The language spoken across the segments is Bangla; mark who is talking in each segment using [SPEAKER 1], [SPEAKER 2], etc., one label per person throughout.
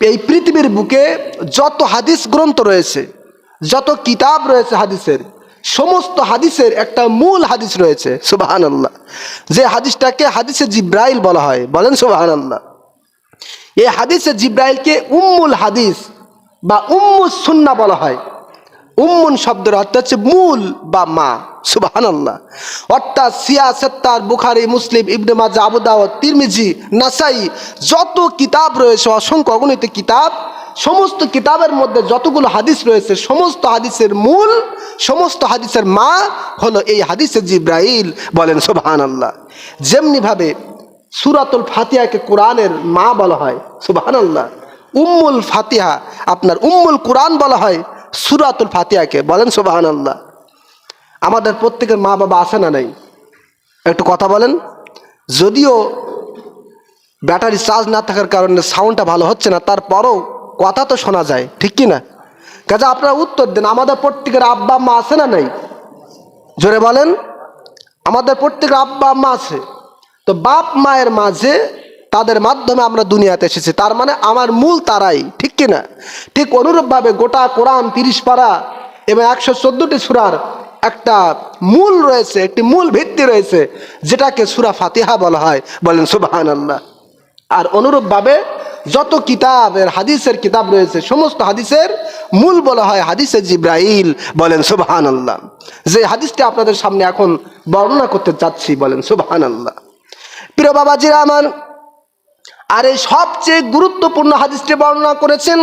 [SPEAKER 1] এই পৃথিবীর বুকে যত হাদিস গ্রন্থ রয়েছে, যত কিতাব রয়েছে হাদিসের, সমস্ত হাদিসের একটা মূল হাদিস রয়েছে সুবাহান আল্লাহ যে হাদিসটাকে হাদিসে জিব্রাইল বলা হয়, বলেন সুবাহান আল্লাহ এই হাদিসে জিব্রাইলকে উম্মুল হাদিস বা উম্মুস সুন্না বলা হয়। উম্মুন শব্দের অর্থ হচ্ছে মূল বা মা। সুবাহান অর্থাৎ সিয়া, সত্তার, বুখারি, মুসলিম, ইবনে মাজা আবু তিরমিজি, নাসাই, যত কিতাব রয়েছে, অসংখ্য অগণিত কিতাব, সমস্ত কিতাবের মধ্যে যতগুলো হাদিস রয়েছে, সমস্ত হাদিসের মূল, সমস্ত হাদিসের মা হলো এই হাদিসে জিব্রাইল বলেন সুবাহান যেমনিভাবে সুরাতুল ফাতিহাকে কোরআনের মা বলা হয় সুবাহান আল্লাহ উম্মুল ফাতিহা, আপনার উম্মুল কোরআন বলা হয়, সুরাতুল ফাতিহাকে বলেন সুবাহান আল্লাহ আমাদের প্রত্যেকের মা বাবা আছে না নাই? একটু কথা বলেন। যদিও ব্যাটারি চার্জ না থাকার কারণে সাউন্ডটা ভালো হচ্ছে না, তারপরও কথা তো শোনা যায়, ঠিক কি না? কাজে আপনারা উত্তর দেন, আমাদের প্রত্যেকের আব্বা আম্মা আছে না নাই? জোরে বলেন, আমাদের প্রত্যেকের আব্বা আম্মা আছে। তো বাপ মায়ের মাঝে তাদের মাধ্যমে আমরা দুনিয়াতে এসেছি, তার মানে আমার মূল তারাই, ঠিক কি না? ঠিক অনুরূপভাবে গোটা কোরআন তিরিশ পাড়া এবং একশো চোদ্দোটি সুরার একটা মূল রয়েছে, একটি মূল ভিত্তি রয়েছে, যেটাকে সুরা ফাতিহা বলা হয়। বলেন সুবাহান আল্লাহ আর অনুরূপভাবে যত কিতাবের, হাদিসের কিতাব রয়েছে, সমস্ত হাদিসের মূল বলা হয় হাদিসে জিব্রাইল। বলেন সুবহান আল্লাহ যে হাদিসটি আপনাদের সামনে এখন বর্ণনা করতে চাচ্ছি, বলেন সুবহান আল্লাহ প্রিয় বাবাজিরা আমার, আর এই সবচেয়ে গুরুত্বপূর্ণ হাদিসটি বর্ণনা করেছেন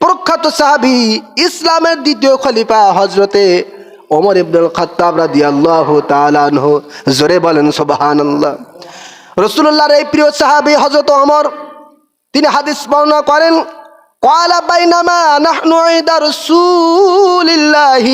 [SPEAKER 1] প্রখ্যাত সাহাবি ইসলামের দ্বিতীয় খলিফা হজরতে ওমর ইবনুল খাত্তাব রাদিয়াল্লাহু তাআলা আনহু জোরে বলেন সুবহানাল্লাহ রসুল্লাহর এই প্রিয় সাহাবি হজরত ওমর তিনি হাদিস বর্ণনা করেন قال بينما نحن عند رسول الله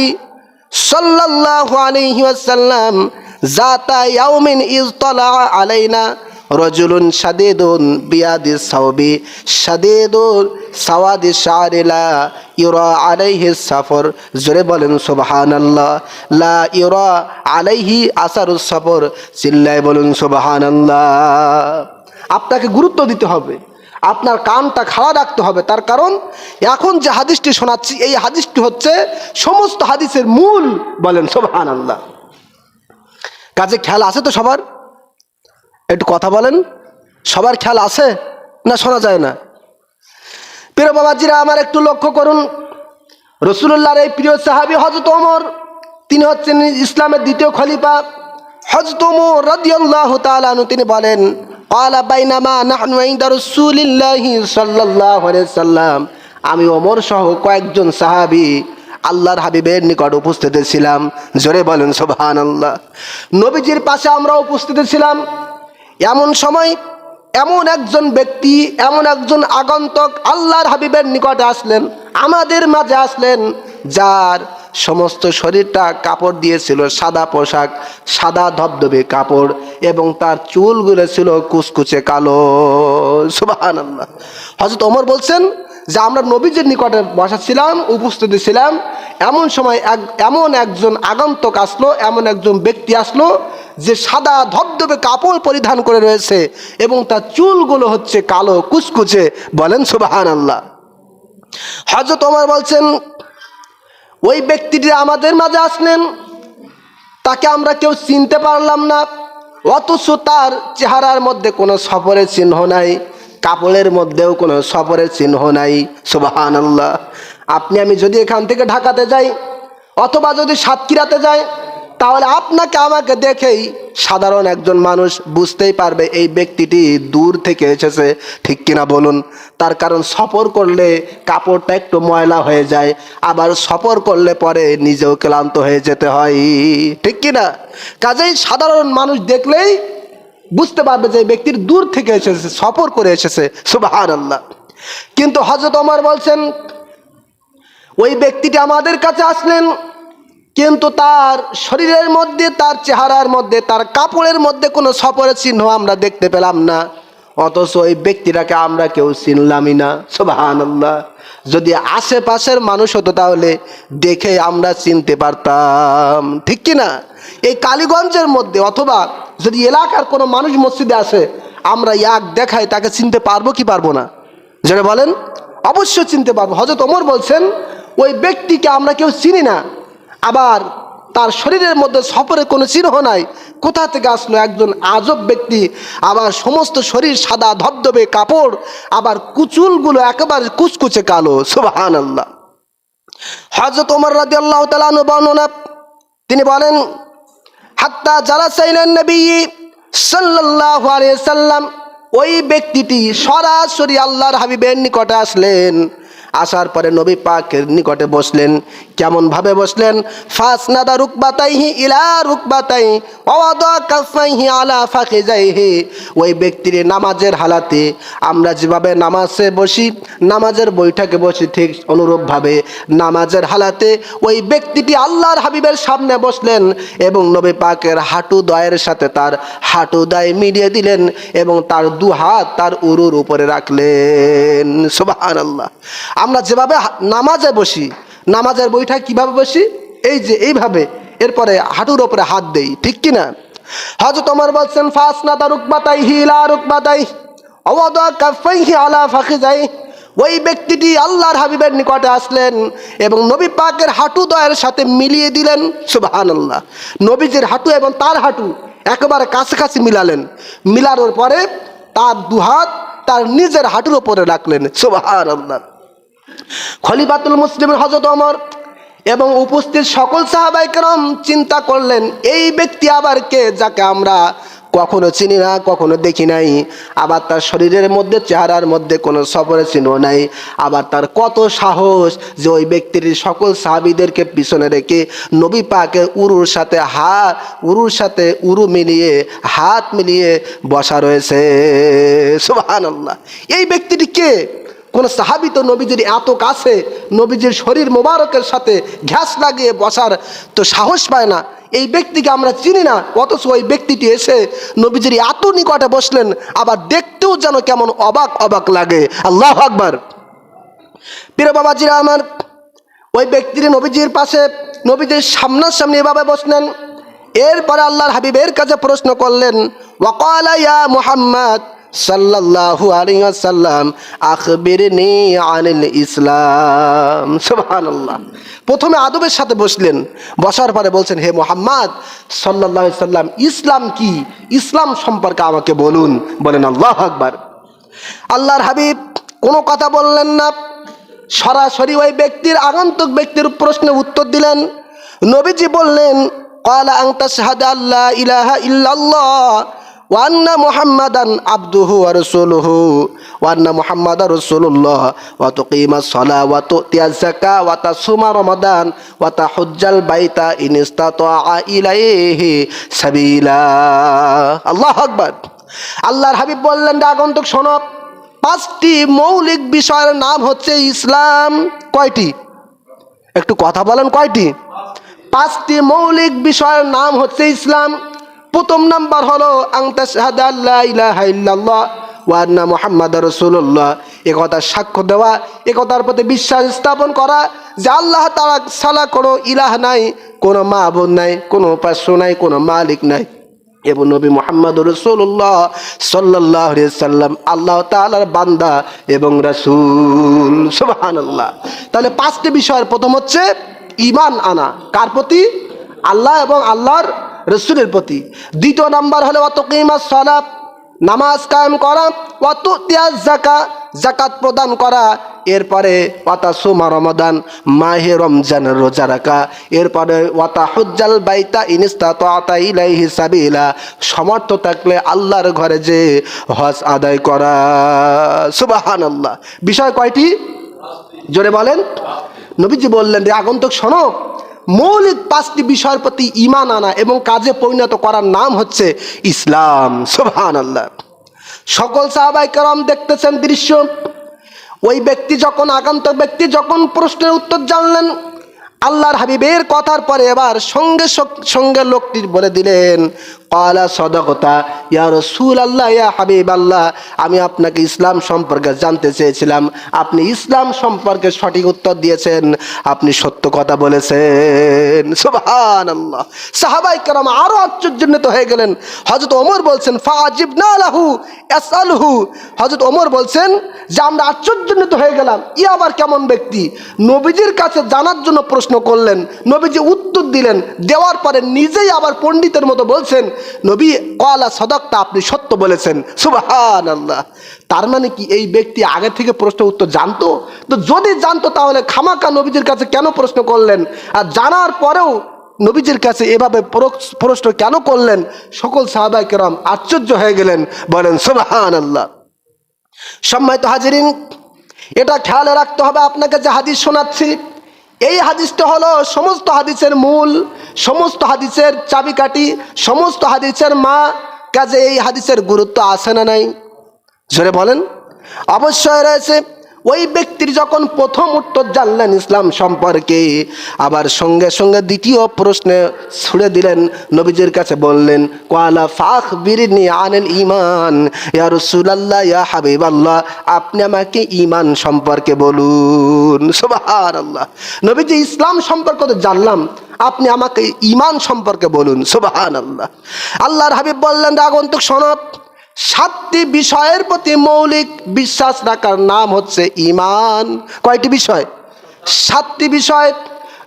[SPEAKER 1] صلى الله عليه وسلم ذات يوم إذ طلع علينا রজুলুন সাদেদুন বিয়াদি সাউবি সাদেদুন সাওয়াদি শারিলা ইউরা আলাইহি সফর। জোরে বলেন, সুবহানাল্লাহ। লা ইউরা আলাইহি আসারু সফর। চিল্লায় বলুন, সুবহানাল্লাহ। আপনাকে গুরুত্ব দিতে হবে। আপনার কানটা খাড়া রাখতে হবে। তার কারণ, এখন যে হাদিসটি শোনাচ্ছি, এই হাদিসটি হচ্ছে সমস্ত হাদিসের মূল বলেন সোভান আল্লাহ কাজে খেয়াল আছে তো সবার? একটু কথা বলেন। সবার খেয়াল আছে না শোনা যায় না? প্রিয় বাবাজিরা, আমার একটু লক্ষ্য করুন। রসুল্লাহর এই প্রিয় সাহাবি হজরত ওমর, তিনি হচ্ছেন ইসলামের দ্বিতীয় খলিফা। হজরত ওমর রাদিয়াল্লাহু তিনি বলেন বাইনামা সাল্লাম। আমি ওমর সহ কয়েকজন সাহাবী আল্লাহর হাবিবের নিকট উপস্থিত ছিলাম। জোরে বলেন, সুবহানাল্লাহ। নবীজির পাশে আমরা উপস্থিত ছিলাম। এমন সময় এমন একজন ব্যক্তি, এমন একজন আগন্তক আল্লাহর হাবিবের নিকটে আসলেন, আমাদের মাঝে আসলেন, যার সমস্ত শরীরটা কাপড় দিয়েছিল, সাদা পোশাক, সাদা ধবধবে কাপড় এবং তার চুলগুলো ছিল কুচকুচে কালো। সুবাহান আল্লাহ হজরত ওমর বলছেন যে, আমরা নবীজির নিকটে বসাছিলাম, উপস্থিত ছিলাম, এমন সময় এক, এমন একজন আগন্তক আসলো, এমন একজন ব্যক্তি আসলো যে সাদা ধবধবে কাপড় পরিধান করে রয়েছে এবং তার চুলগুলো হচ্ছে কালো কুচকুচে, বলেন সুবাহান আল্লাহ হজরত ওমর বলছেন, ওই ব্যক্তিটি আমাদের মাঝে আসলেন, তাকে আমরা কেউ চিনতে পারলাম না, অথচ তার চেহারার মধ্যে কোনো সফরের চিহ্ন নাই, কাপড়ের মধ্যেও কোনো সফরের চিহ্ন নাই সুবাহান আল্লাহ আপনি আমি যদি এখান থেকে ঢাকাতে যাই, অথবা যদি সাতক্ষীরাতে যাই তাহলে আপনাকে আমাকে দেখেই সাধারণ একজন মানুষ বুঝতেই পারবে এই ব্যক্তিটি দূর থেকে এসেছে, ঠিক কিনা বলুন? তার কারণ সফর করলে কাপড়টা একটু ময়লা হয়ে যায়, আবার সফর করলে পরে নিজেও ক্লান্ত হয়ে যেতে হয়, ঠিক কিনা? কাজেই সাধারণ মানুষ দেখলেই বুঝতে পারবে যে ব্যক্তির দূর থেকে এসেছে, সফর করে এসেছে সুবাহান আল্লাহ কিন্তু হজরত ওমর বলছেন, ওই ব্যক্তিটি আমাদের কাছে আসলেন কিন্তু তার শরীরের মধ্যে, তার চেহারার মধ্যে, তার কাপড়ের মধ্যে কোনো সফরের চিহ্ন আমরা দেখতে পেলাম না। অথচ ওই ব্যক্তিটাকে আমরা কেউ চিনলামই না। সোবাহান যদি আশেপাশের মানুষ হতো তাহলে দেখে আমরা চিনতে পারতাম। ঠিক কি না? এই কালীগঞ্জের মধ্যে অথবা যদি এলাকার কোনো মানুষ মসজিদে আসে, আমরা এক দেখাই, তাকে চিনতে পারব কি পারব না? যেটা বলেন? অবশ্যই চিনতে পারব। হজরত ওমর বলছেন, ওই ব্যক্তিকে আমরা কেউ চিনি না। আবার তার শরীরের মধ্যে সফরে কোনো চিহ্ন নাই। কোথা থেকে আসলো একজন আজব ব্যক্তি? আবার সমস্ত শরীর সাদা, ধবধবে কাপড়, আবার কুচুলগুলো একেবারে কুচকুচে কালো। সুবাহান আল্লাহ হজরত ওমর রাজি আল্লাহ বর্ণনা, তিনি বলেন, হাত্তা যারা চাইলেন নবী সাল্লাহ সাল্লাম ওই ব্যক্তিটি সরাসরি আল্লাহর হাবিবের নিকটে আসলেন। আসার পরে নবী পাকের নিকটে বসলেন। কেমন ভাবে বসলেন? ফাস নাদা রুকবাতাইহি ইলা রুকবাতাই অওয়াদা কাফাইহি আলা ফাখিজাইহি। ওই ব্যক্তির নামাজের হালাতে আমরা যেভাবে নামাজে বসি, নামাজের বৈঠকে বসি, ঠিক অনুরূপভাবে নামাজের হালাতে ওই ব্যক্তিটি আল্লাহর হাবিবের সামনে বসলেন এবং নবী পাকের হাঁটু দয়ের সাথে তার হাঁটু দয় মিলিয়ে দিলেন এবং তার দু হাত তার উরুর উপরে রাখলেন। সুবাহান আল্লাহ আমরা যেভাবে নামাজে বসি, নামাজের বইটা কীভাবে বসি? এই যে এইভাবে। এরপরে হাঁটুর ওপরে হাত দেই, ঠিক কি না হয়তো তোমার বলছেন ফাস না তা রুকবাতাই হিলা রুকবাতাই অবদ আলা ফাঁকি যাই ওই ব্যক্তিটি আল্লাহর হাবিবের নিকটে আসলেন এবং নবী পাকের হাঁটু দয়ের সাথে মিলিয়ে দিলেন সুবাহান আল্লাহ নবীজির হাঁটু এবং তার হাঁটু একেবারে কাছাকাছি মিলালেন। মিলানোর পরে তার দুহাত তার নিজের হাঁটুর ওপরে রাখলেন সুবাহান আল্লাহ খলিফাতুল মুসলিমের হজরত অমর এবং উপস্থিত সকল সাহাবাই কেরম চিন্তা করলেন, এই ব্যক্তি আবার কে যাকে আমরা কখনো চিনি না, কখনো দেখি নাই? আবার তার শরীরের মধ্যে, চেহারার মধ্যে কোনো সফরে চিহ্ন নাই। আবার তার কত সাহস যে ওই ব্যক্তির সকল সাহাবিদেরকে পিছনে রেখে নবী পাকে উরুর সাথে হাত, উরুর সাথে উরু মিলিয়ে, হাত মিলিয়ে বসা রয়েছে। সুবহানাল্লাহ। এই ব্যক্তিটি কে? কোন সাহাবি তো নবীজির এত কাছে, নবীজির শরীর মোবারকের সাথে ঘ্যাস লাগিয়ে বসার তো সাহস পায় না। এই ব্যক্তিকে আমরা চিনি না, অথচ ওই ব্যক্তিটি এসে নবীজির এত নিকটে বসলেন, আবার দেখতেও যেন কেমন অবাক অবাক লাগে। আল্লাহ আকবার। প্রিয় বাবাজিরা আমার, ওই ব্যক্তির নবীজির পাশে, নবীজির সামনাসামনি এভাবে বসলেন। এরপরে আল্লাহর হাবিবের কাছে প্রশ্ন করলেন ওয়াকালা ইয়া মুহাম্মদ? সাল্লাহু আলিয়াল্লাম আখবির আনিল ইসলাম। সুবহানাল্লাহ। প্রথমে আদবের সাথে বসলেন। বসার পরে বলছেন, হে মোহাম্মদ সাল্লাহ সাল্লাম ইসলাম কি? ইসলাম সম্পর্কে আমাকে বলুন। বলেন, আল্লাহ আকবার। আল্লাহর হাবিব কোনো কথা বললেন না। সরাসরি ওই ব্যক্তির, আগন্তুক ব্যক্তির প্রশ্নে উত্তর দিলেন। নবীজি বললেন কলা আংতা শাহাদ আল্লাহ ইলাহা ইল্লাল্লাহ। ওয়ান্না মুহাম্মাদান আব্দুহু আর রাসূলুহু, ওয়ান্না আর রাসূলুল্লাহ, ওয়া তুকিমাস সলা, ওয়া তুতিয়াজ যাকা, ওয়া সুমা রমাদান ওয়াতা হজ্জাল বাইতা ইনিস্তা তো ইলাইহি সাবিলা। আল্লাহ আকবার। আল্লাহর হাবিব বললেন আগন্তুক শোনক পাঁচটি মৌলিক বিষয়ের নাম হচ্ছে ইসলাম কয়টি? একটু কথা বলেন কয়টি? পাঁচটি মৌলিক বিষয়ের নাম হচ্ছে ইসলাম প্রথম নাম্বার হলো ওয়ান্না মোহাম্মদ রসুল্লাহ এ কথার সাক্ষ্য দেওয়া, এ কথার প্রতি বিশ্বাস স্থাপন করা, যে আল্লাহ তারা সালা কোনো ইলাহ নাই, কোনো মাহবুদ নাই, কোনো উপাস্য নাই, কোনো মালিক নাই। এবং নবী মোহাম্মদ রসুল্লাহ সাল্লাহ সাল্লাম আল্লাহ তালার বান্দা এবং রাসূল। সুবাহান তাহলে পাঁচটি বিষয়ের প্রথম হচ্ছে, ইমান আনা। কার প্রতি? আল্লাহ এবং আল্লাহর রসুলের প্রতি। দ্বিতীয় নাম্বার হলো অত কিমা সলাপ নামাজ কায়েম করা অত তিয়াজ জাকা জাকাত প্রদান করা। এরপরে ওয়াতা সুমা রমাদান, মাহে রমজানের রোজা রাখা। এরপরে ওয়াতা হুজ্জাল বাইতা ইনিস্তা তো আতা ইলাইহি সাবিলা। সমর্থ থাকলে আল্লাহর ঘরে যে হজ আদায় করা। সুবাহান আল্লাহ বিষয় কয়টি? জোরে বলেন। নবীজি বললেন, রে আগন্তুক শোনো মৌলিক পাঁচটি বিষয়ের প্রতি ইমান আনা এবং কাজে পরিণত করার নাম হচ্ছে ইসলাম। সোহান আল্লাহ সকল সাহাবাই কারাম দেখতেছেন দৃশ্য। ওই ব্যক্তি যখন আগান্ত ব্যক্তি যখন প্রশ্নের উত্তর জানলেন আল্লাহর হাবিবের কথার পরে এবার সঙ্গে সঙ্গে লোকটি বলে দিলেন কলা সদকতা, ইয়া রসুল আল্লাহ ইয়া হাবিব আল্লাহ আমি আপনাকে ইসলাম সম্পর্কে জানতে চেয়েছিলাম। আপনি ইসলাম সম্পর্কে সঠিক উত্তর দিয়েছেন, আপনি সত্য কথা বলেছেন। সুবহান আল্লাহ সাহাবাই কারাম আরও আশ্চর্যান্বিত হয়ে গেলেন। হজরত ওমর বলছেন ফাজিব না লাহু এসালহু হজরত ওমর বলছেন, যে আমরা আশ্চর্যান্বিত হয়ে গেলাম ই আবার কেমন ব্যক্তি? নবীজির কাছে জানার জন্য প্রশ্ন করলেন, নবীজি উত্তর দিলেন, দেওয়ার পরে নিজেই আবার পণ্ডিতের মতো বলছেন, নবী, কলা সদকটা আপনি সত্য বলেছেন সুবাহান আল্লাহ তার মানে কি এই ব্যক্তি আগে থেকে প্রশ্ন উত্তর জানতো? তো যদি জানতো তাহলে খামাকা নবীজির কাছে কেন প্রশ্ন করলেন? আর জানার পরেও নবীজির কাছে এভাবে প্রশ্ন কেন করলেন? সকল সাহাবাই কেরাম আশ্চর্য হয়ে গেলেন, বলেন সুবাহান আল্লাহ সম্মানিত হাজিরিন, এটা খেয়াল রাখতে হবে আপনাকে যে হাদিস শোনাচ্ছি। এই হাদিসটা হলো সমস্ত হাদিসের মূল, সমস্ত হাদিসের চাবিকাঠি, সমস্ত হাদিসের মা, কাজে এই হাদিসের গুরুত্ব আছে না নাই? জোরে বলেন। অবশ্যই রয়েছে ওই ব্যক্তির যখন প্রথম উত্তর জানলেন ইসলাম সম্পর্কে, আবার সঙ্গে সঙ্গে দ্বিতীয় প্রশ্নে ছুড়ে দিলেন, নবীজির কাছে বললেন কোয়ালা ফাখ বিরিনি আনেল ইমান ইয়া ইয়া হাবিব আল্লাহ আপনি আমাকে ইমান সম্পর্কে বলুন। সুবাহার আল্লাহ নবীজি, ইসলাম সম্পর্কে তো জানলাম, আপনি আমাকে ইমান সম্পর্কে বলুন। সুবাহান আল্লাহ আল্লাহর হাবিব বললেন আগন্তুক সনদ সাতটি বিষয়ের প্রতি মৌলিক বিশ্বাস রাখার নাম হচ্ছে ইমান কয়টি বিষয়? সাতটি বিষয়।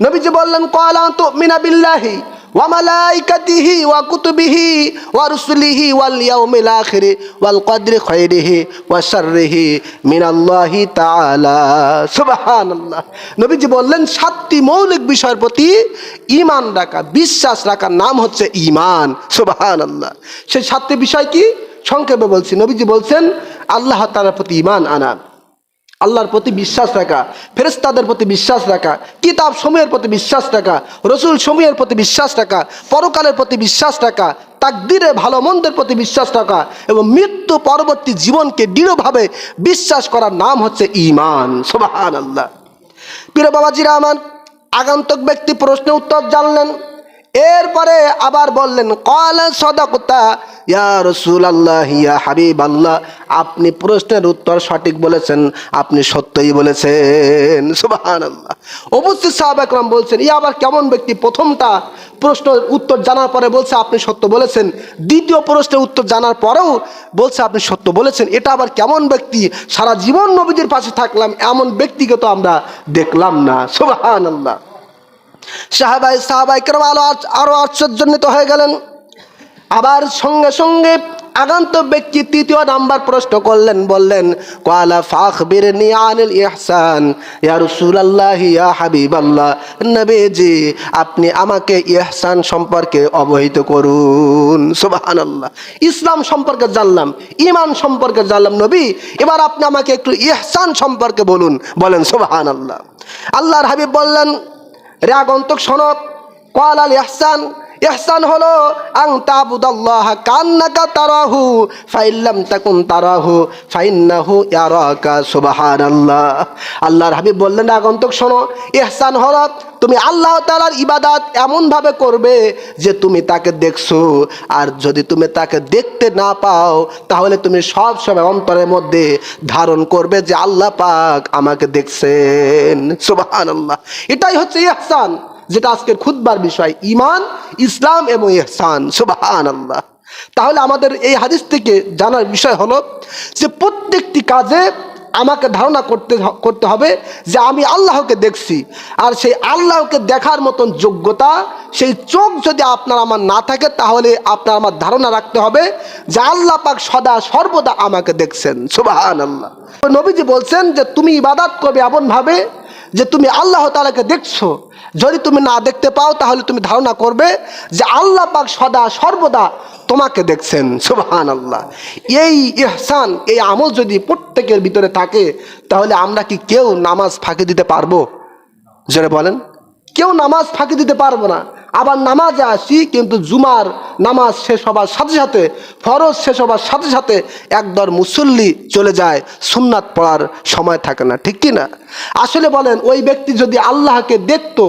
[SPEAKER 1] নবীজি বললেন কয়লা তো মিনা বিল্লাহি ওয়া মালাইকাতিহি ওয়া কুতুবিহি ওয়া রুসুলিহি ওয়াল ইয়াউমিল আখিরি ওয়াল কদরি খাইরিহি ওয়া শাররিহি মিনাল্লাহি তাআলা। সুবহানাল্লাহ। নবীজি বললেন, সাতটি মৌলিক বিষয়ের প্রতি ঈমান রাখা, বিশ্বাস রাখার নাম হচ্ছে ঈমান। সুবহানাল্লাহ। সেই সাতটি বিষয় কি? সংক্ষেপে বলছি, নবীজি বলছেন, আল্লাহ তাআলার প্রতি ঈমান আনা। আল্লাহর প্রতি বিশ্বাস রাখা ফেরেস্তাদের প্রতি বিশ্বাস রাখা, কিতাব সময়ের প্রতি বিশ্বাস রাখা, রসুল সময়ের প্রতি বিশ্বাস রাখা, পরকালের প্রতি বিশ্বাস রাখা, তাকদিরে ভালো মন্দের প্রতি বিশ্বাস রাখা এবং মৃত্যু পরবর্তী জীবনকে দৃঢ়ভাবে বিশ্বাস করার নাম হচ্ছে ইমান সোবাহান আল্লাহ প্রিয় বাবাজিরা আমার আগন্তক ব্যক্তি প্রশ্ন উত্তর জানলেন। এরপরে আবার বললেন কলা সদকতা, ইয়া রসুল আল্লাহ ইয়া হাবিব আল্লাহ আপনি প্রশ্নের উত্তর সঠিক বলেছেন, আপনি সত্যই বলেছেন। সুবাহান আল্লাহ অবশ্যই সাহাব একরাম বলছেন, ইয়া আবার কেমন ব্যক্তি? প্রথমটা প্রশ্ন উত্তর জানার পরে বলছে, আপনি সত্য বলেছেন। দ্বিতীয় প্রশ্নের উত্তর জানার পরেও বলছে, আপনি সত্য বলেছেন। এটা আবার কেমন ব্যক্তি? সারা জীবন নবীজির পাশে থাকলাম, এমন ব্যক্তিকে তো আমরা দেখলাম না। সুবাহান আল্লাহ সাহাবাই সাহাবাই কেরম আলো আরও আশ্চর্যান্বিত হয়ে গেলেন। আবার সঙ্গে সঙ্গে আগান্ত ব্যক্তি তৃতীয় নাম্বার প্রশ্ন করলেন, বললেন কোয়ালা ফাখ বিরনি আনিল ইহসান, ইয়া রাসূলুল্লাহ, ইয়া হাবিবাল্লাহ, নবীজি, আপনি আমাকে ইহসান সম্পর্কে অবহিত করুন। সুবহানাল্লাহ। ইসলাম সম্পর্কে জানলাম, ঈমান সম্পর্কে জানলাম, নবী, এবার আপনি আমাকে একটু ইহসান সম্পর্কে বলুন, বলেন, সুবহানাল্লাহ। আল্লাহর হাবিব বললেন রে আগন্তক সনক কল আল ইহসান ইহসান হলো, আং তাবুদাল্লাহ কান্নাকা তারাহু, ফাইল্লাম তাকুন তারাহু, ফাইন্নাহু ইয়ারাকা সুবহানাল্লাহ। আল্লাহর হাবিব বললেন, আগন্তুক শোনো, ইহসান হলো, তুমি আল্লাহ তাআলার ইবাদাত এমনভাবে করবে যে তুমি তাকে দেখছ। আর যদি তুমি তাকে দেখতে না পাও, তাহলে তুমি সব সময় অন্তরের মধ্যে ধারণ করবে যে আল্লাহ পাক আমাকে দেখছেন। সুবহানাল্লাহ। এটাই হচ্ছে ইহসান। যেটা আজকের খুদবার বিষয় ইমান ইসলাম এবং ইহসান সুবাহান আল্লাহ তাহলে আমাদের এই হাদিস থেকে জানার বিষয় হলো যে প্রত্যেকটি কাজে আমাকে ধারণা করতে করতে হবে যে আমি আল্লাহকে দেখছি, আর সেই আল্লাহকে দেখার মতন যোগ্যতা, সেই চোখ যদি আপনার আমার না থাকে, তাহলে আপনার আমার ধারণা রাখতে হবে যে আল্লাহ পাক সদা সর্বদা আমাকে দেখছেন সুবাহান আল্লাহ নবীজি বলছেন যে তুমি ইবাদাত করবে এমনভাবে যে তুমি আল্লাহ তালাকে দেখছ। যদি তুমি না দেখতে পাও, তাহলে তুমি ধারণা করবে যে আল্লাহ পাক সদা সর্বদা তোমাকে দেখছেন। সুবাহান আল্লাহ এই ইহসান, এই আমল যদি প্রত্যেকের ভিতরে থাকে, তাহলে আমরা কি কেউ নামাজ ফাঁকি দিতে পারব? জোরে বলেন। কেউ নামাজ ফাঁকি দিতে পারব না। আবার নামাজে আসি, কিন্তু জুমার নামাজ শেষ হবার সাথে সাথে, ফরজ শেষ হবার সাথে সাথে একদর মুসল্লি চলে যায়, সুন্নাত পড়ার সময় থাকে না, ঠিক কি না আসলে বলেন, ওই ব্যক্তি যদি আল্লাহকে দেখতো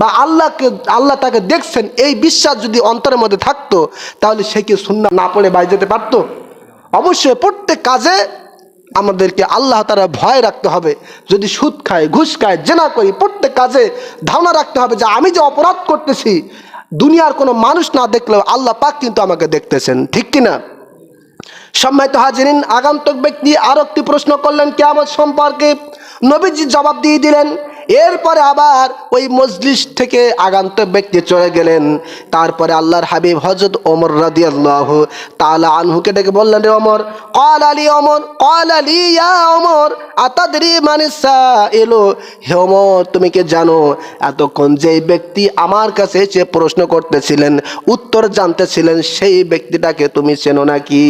[SPEAKER 1] বা আল্লাহকে, আল্লাহ তাকে দেখছেন, এই বিশ্বাস যদি অন্তরের মধ্যে থাকতো, তাহলে সে কি সুন্নাত না পড়ে বাইরে যেতে পারতো? অবশ্যই প্রত্যেক কাজে আমাদেরকে আল্লাহ তারা ভয় রাখতে হবে। যদি সুদ খায়, ঘুষ খায়, জেনা করি, প্রত্যেক কাজে ধারণা রাখতে হবে যে আমি যে অপরাধ করতেছি, দুনিয়ার কোনো মানুষ না দেখলেও আল্লাহ পাক কিন্তু আমাকে দেখতেছেন। ঠিক কিনা? সম্মানিত হাজিরিন, আগন্তক ব্যক্তি আরও একটি প্রশ্ন করলেন কেমন সম্পর্কে নবীজি জবাব দিয়ে দিলেন এরপরে আবার ওই মজলিস থেকে আগান্ত ব্যক্তি চলে গেলেন। তারপরে আল্লাহর হাবিব হজরত ওমর রাদি আল্লাহ তালা আনহুকে ডেকে বললেন, রে ওমর কল আলী অমর কল আলী ইয়া অমর আতাদরি মানিসা এলো হে ওমর, তুমি কি জানো, এতক্ষণ যেই ব্যক্তি আমার কাছে এসে প্রশ্ন করতেছিলেন, উত্তর জানতেছিলেন, সেই ব্যক্তিটাকে তুমি চেনো নাকি?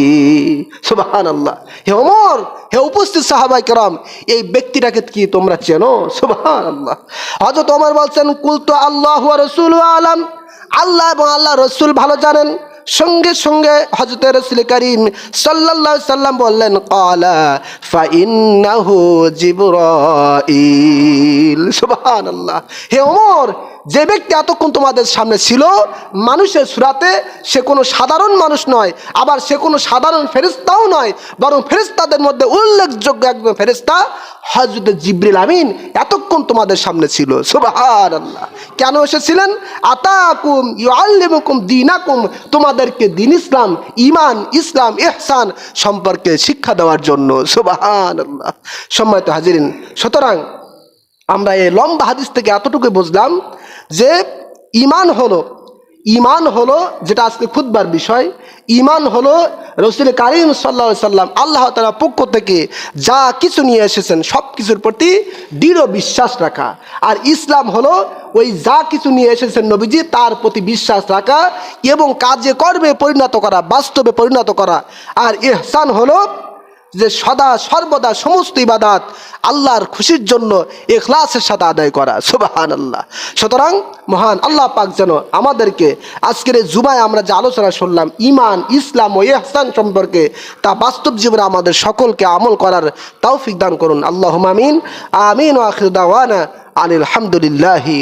[SPEAKER 1] সুবাহান আল্লাহ হে ওমর, হে উপস্থিত সাহাবাই কেরাম, এই ব্যক্তিটাকে কি তোমরা চেনো? সুবাহান আল্লাহ হজরত ওমর বলছেন কুল তো আল্লাহ রসুল আলম। আল্লাহ এবং আল্লাহ রসুল ভালো জানেন। সঙ্গে সঙ্গে হজরত রসুল করিম সাল্লাল্লাহু সাল্লাম বললেন সুবহানাল্লাহ। হে ওমর, যে ব্যক্তি এতক্ষণ তোমাদের সামনে ছিল, মানুষের সুরাতে সে কোনো সাধারণ মানুষ নয়, আবার সে কোনো সাধারণ ফেরিস্তাও নয়, বরং ফেরিস্তাদের মধ্যে উল্লেখযোগ্য একজন ফেরিস্তা হজরত জিব্রিল আমিন। এতক্ষণ তোমাদের সামনে ছিল? সুবাহার আল্লাহ কেন এসেছিলেন? আতাকুম ইউআল্লিমুকুম দিনাকুম, তোমাদেরকে দিন ইসলাম ইমান ইসলাম, ইহসান সম্পর্কে শিক্ষা দেওয়ার জন্য। সুবাহান আল্লাহ সম্মানিত হাজিরিন, সুতরাং আমরা এই লম্বা হাদিস থেকে এতটুকু বুঝলাম যে ইমান হলো ইমান হলো যেটা আজকে খুদবার বিষয় ইমান হলো রসুল কারিম সাল্লা সাল্লাম আল্লাহ তালা পক্ষ থেকে যা কিছু নিয়ে এসেছেন সব কিছুর প্রতি দৃঢ় বিশ্বাস রাখা। আর ইসলাম হলো ওই যা কিছু নিয়ে এসেছেন নবীজি তার প্রতি বিশ্বাস রাখা এবং কাজে কর্মে পরিণত করা, বাস্তবে পরিণত করা। আর ইহসান হলো যে সদা সর্বদা সমস্ত ইবাদাত আল্লাহর খুশির জন্য এখলাসের সাথে আদায় করা সুবাহান আল্লাহ সুতরাং মহান আল্লাহ পাক যেন আমাদেরকে আজকের এই জুমায় আমরা যে আলোচনা শুনলাম ইমান ইসলাম ও ইহসান সম্পর্কে, তা বাস্তব জীবনে আমাদের সকলকে আমল করার তৌফিক দান করুন। আল্লাহ আমিন। আমিন ও আখির দাওয়ানা আনিল হামদুলিল্লাহি